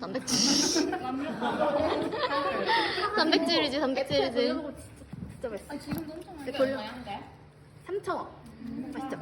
단백질. 단백질이지, 단백질이지. 진짜 맛있어. 아 지금도 엄청. 모양인데? 3,000원. 맛있죠?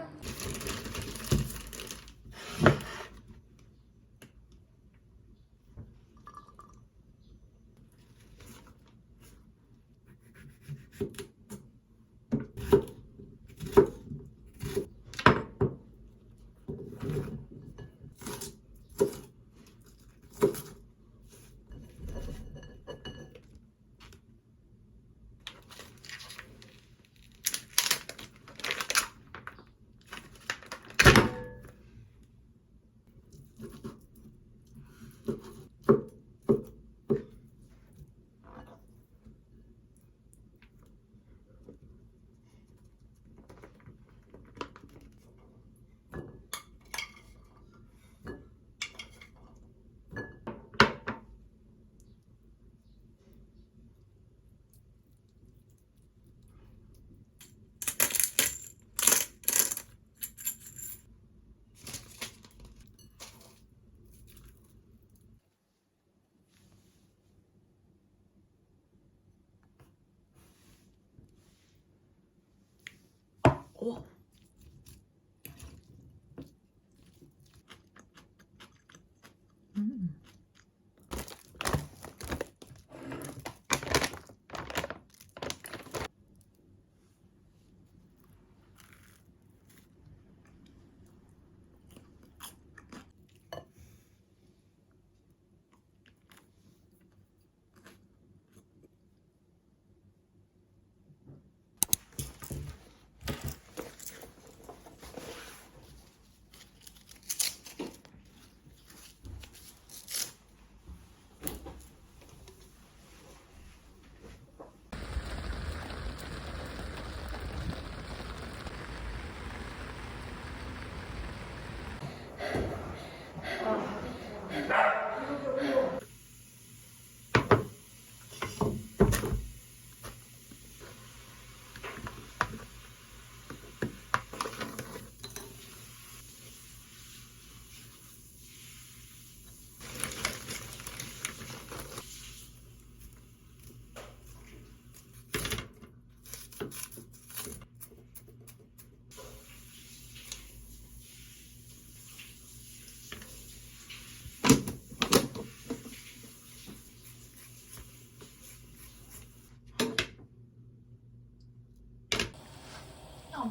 哇，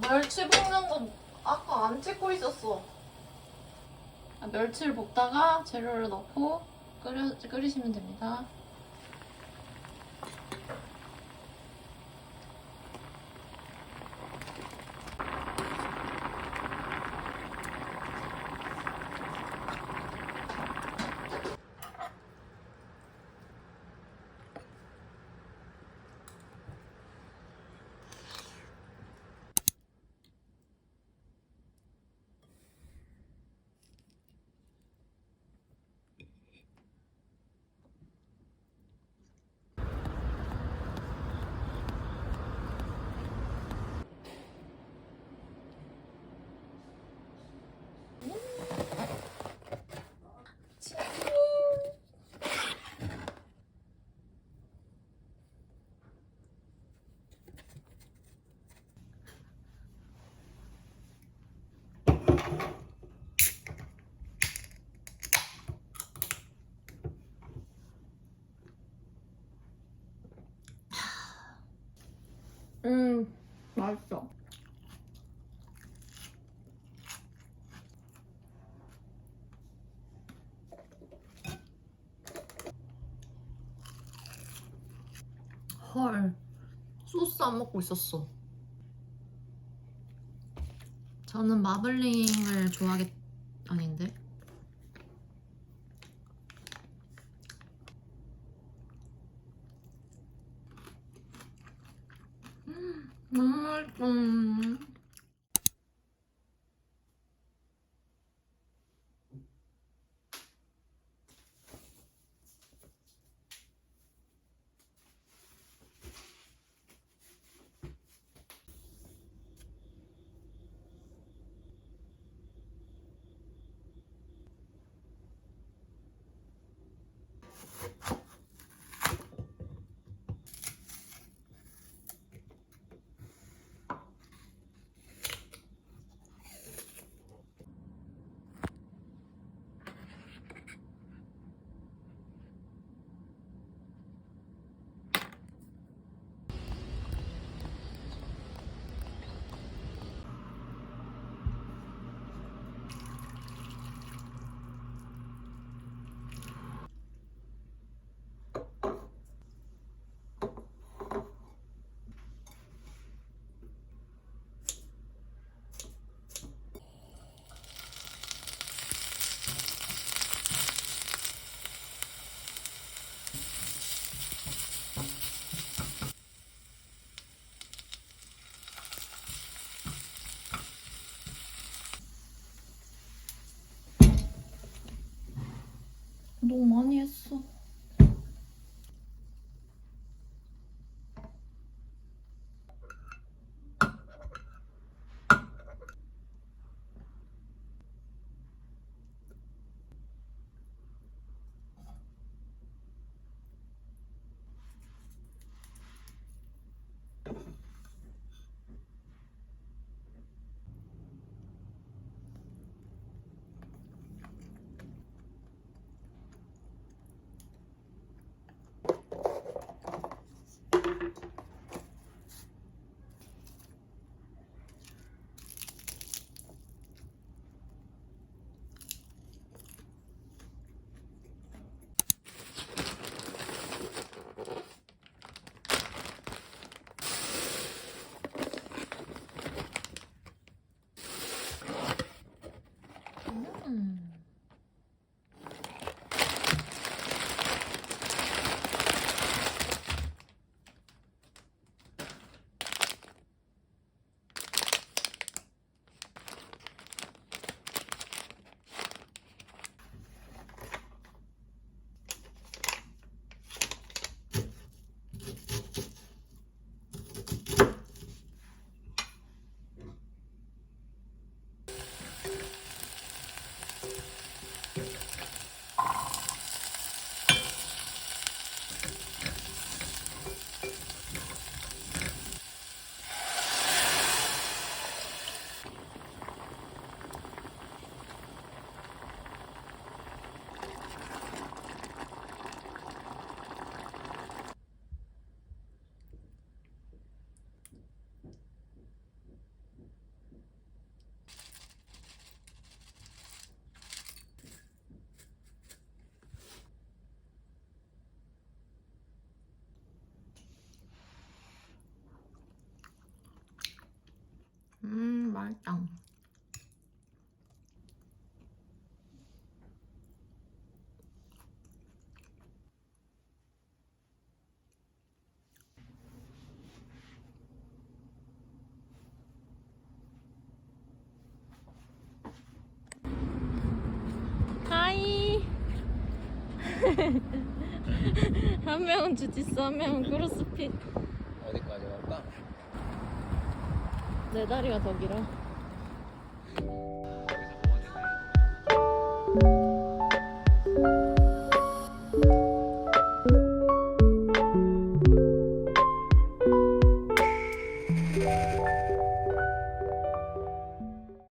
멸치 볶는 거 아까 안 찍고 있었어. 아, 멸치를 볶다가 재료를 넣고 끓여, 끓이시면 됩니다. 맛있어. 헐, 소스 안 먹고 있었어. 저는 마블링을 좋아하겠, 아닌데? 너무 맛있어. 너무 많이 했어. 맛있다. 하이. 한 명은 주짓수, 한 명은 크로스핏. 어디까지 갈까? 내 다리가 더 길어.